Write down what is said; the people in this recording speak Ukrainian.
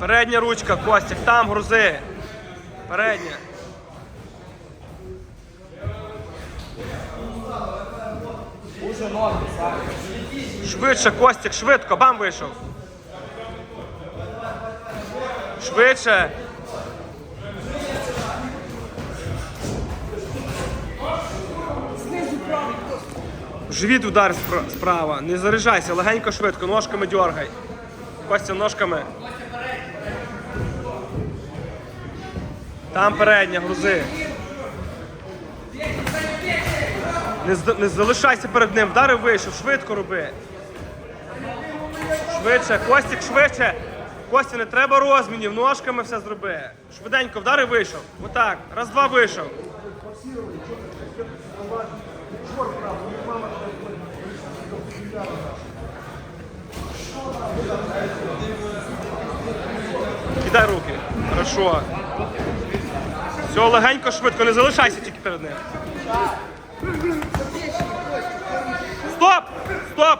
Передня ручка, Костік, там грузи. Передня. Швидше, Костік, швидко, бам вийшов. Швидше. Живіт удар справа. Не заряджайся, легенько, швидко, ножками дергай. Костя, ножками. Там передня, грузи. Не, не залишайся перед ним, вдарив вийшов, швидко роби. Швидше, Костік, швидше. Костя, не треба розмінів, ножками все зроби. Швиденько, вдарив вийшов. Отак. Раз, два вийшов. Кидай руки. Хорошо. Все, легенько, швидко, не залишайся тільки перед ним. Стоп! Стоп!